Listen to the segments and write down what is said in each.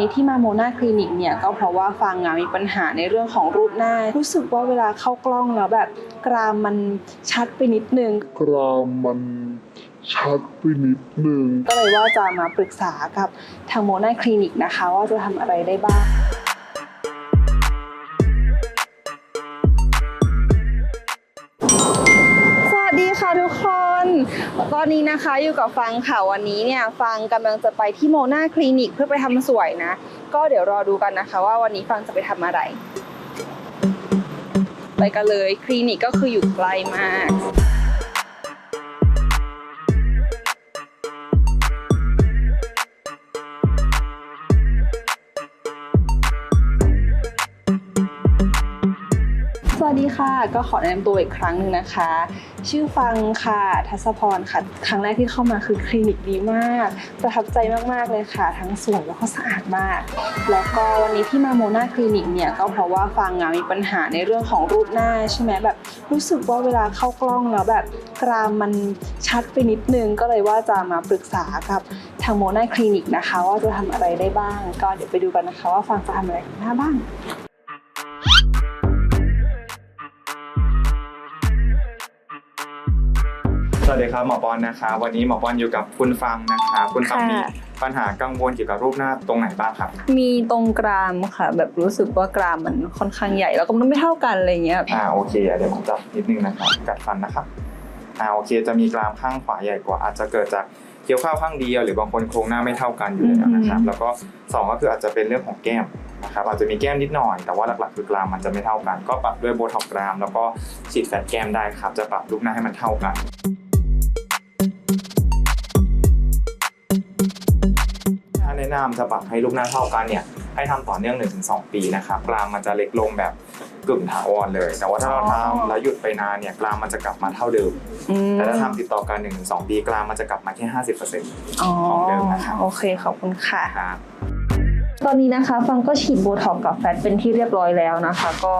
นี้ที่มาโมนาคลินิกเนี่ยก็เพราะว่าฟังอะมีปัญหาในเรื่องของรูปหน้า รู้สึกว่าเวลาเข้ากล้องแล้วแบบกรามมันชัดไปนิดนึง กรามมันชัดไปนิดนึง ก็เลยว่าจะมาปรึกษากับทางโมนาคลินิกนะคะ ว่าจะทำอะไรได้บ้างสวัสดีค่ะทุกคน ตอนนี้นะคะอยู่กับฟังค่ะวันนี้เนี่ยฟังกำลังจะไปที่โมนาคลินิกเพื่อไปทำสวยนะ ก็เดี๋ยวรอดูกันนะคะ ว่าวันนี้ฟังจะไปทำอะไร ไปกันเลยคลินิกก็คืออยู่ไกลมาก วัสดีค่ะ ก็ขอแนะนำตัวอีกครั้งหนึ่งนะคะ ชื่อฟังค่ะ ทัศพรค่ะ ครั้งแรกที่เข้ามาคือคลินิกดีมาก ประทับใจมากๆเลยค่ะ ทั้งสวยแล้วก็สะอาดมาก แล้วก็วันนี้ที่มาโมนาคลินิกเนี่ยก็เพราะว่าฟังอะมีปัญหาในเรื่องของรูปหน้าใช่ไหมแบบรู้สึกว่าเวลาเข้ากล้องแล้วแบบกรามมันชัดไปนิดนึงก็เลยว่าจะมาปรึกษากับทางโมนาคลินิกนะคะ ว่าจะทำอะไรได้บ้าง ก็เดี๋ยวไปดูกันนะคะ ว่าฟังจะทำอะไรกับหน้าบ้าง ดีครับหมอปอนนะคะวันนี้หมอปอนอยู่กับคุณฟังนะคะคุณฟังค่ะมีปัญหากังวลเกี่ยวกับรูปหน้าตรงไหนบ้างครับ มีตรงกรามค่ะ แบบรู้สึกว่ากรามมันค่อนข้างใหญ่แล้วก็มันไม่เท่ากันอะไรเงี้ยอ่าโอเคเดี๋ยวผมจับนิดนึงนะครับกัดฟันนะครับอ่าโอเคจะมีกรามข้างขวาใหญ่กว่า อาจจะเกิดจากเกี่ยวข้าวข้างเดียวหรือบางคนโครงหน้าไม่เท่ากันอยู่แล้วนะครับแล้วก็สองก็คืออาจจะเป็นเรื่องของแก้มนะครับอาจจะมีแก้มนิดหน่อย แต่ว่าหลักๆคือกรามมันจะไม่เท่ากัน ก็ปรับด้วยโบท็อกซ์กราม แล้วก็ฉีดแฟตแก้มได้ครับ จะปรับรูปหน้าให้มันเท่ากัน ถ้าแนะนำจะปรับให้ลูกหน้าเท่ากันเนี่ยให้ทำต่อเนื่อง 1-2 ปีนะครับกรามมันจะเล็กลงแบบกึ่งถาวรเลย แต่ว่าถ้าเราอ๋อทำแล้วหยุดไปนานเนี่ยกรามมันจะกลับมาเท่าเดิมอืมแต่ถ้าทำติดต่อกัน1-2 ปีกรามมันจะกลับมาแค่ 50%อ๋อของเดิมนะครับโอเคขอบคุณค่ะครับ ตอนนี้นะคะฟังก็ฉีดโบท็อกกับแฟตเป็นที่เรียบร้อยแล้วนะคะ ก็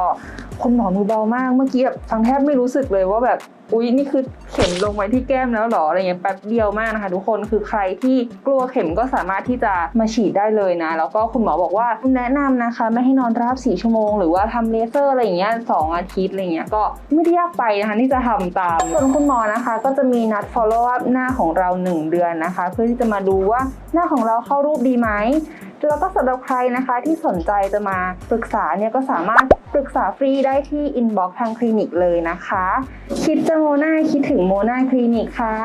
คุณหมอมือเบามากเมื่อกี้แบบฟังแทบไม่รู้สึกเลยว่าแบบอุ๊ยนี่คือเข็มลงไปที่แก้มแล้วหรออะไรเงี้ยแป๊บเดียวมากนะคะ ทุกคนคือใครที่กลัวเข็มก็สามารถที่จะมาฉีดได้เลยนะ แล้วก็คุณหมอบอกว่าแนะนำนะคะ ไม่ให้นอนราบสี่ชั่วโมงหรือว่าทำเลเซอร์อะไรอย่างเงี้ยสองอาทิตย์อะไรเงี้ยก็ไม่ได้ยากไปนะคะที่จะทำตามส่วนคุณหมอนะคะ ก็จะมีนัด follow up หน้าของเรา 1 เดือนนะคะ เพื่อที่จะมาดูว่าหน้าของเราเข้ารูปดีไหม แล้วก็สำหรับใครนะคะที่สนใจจะมาปรึกษาเนี่ยก็สามารถปรึกษาฟรีได้ที่อินบ็อกซ์ทางคลินิกเลยนะคะ คิดจะโมนาคิดถึงโมนาคลินิกค่ะ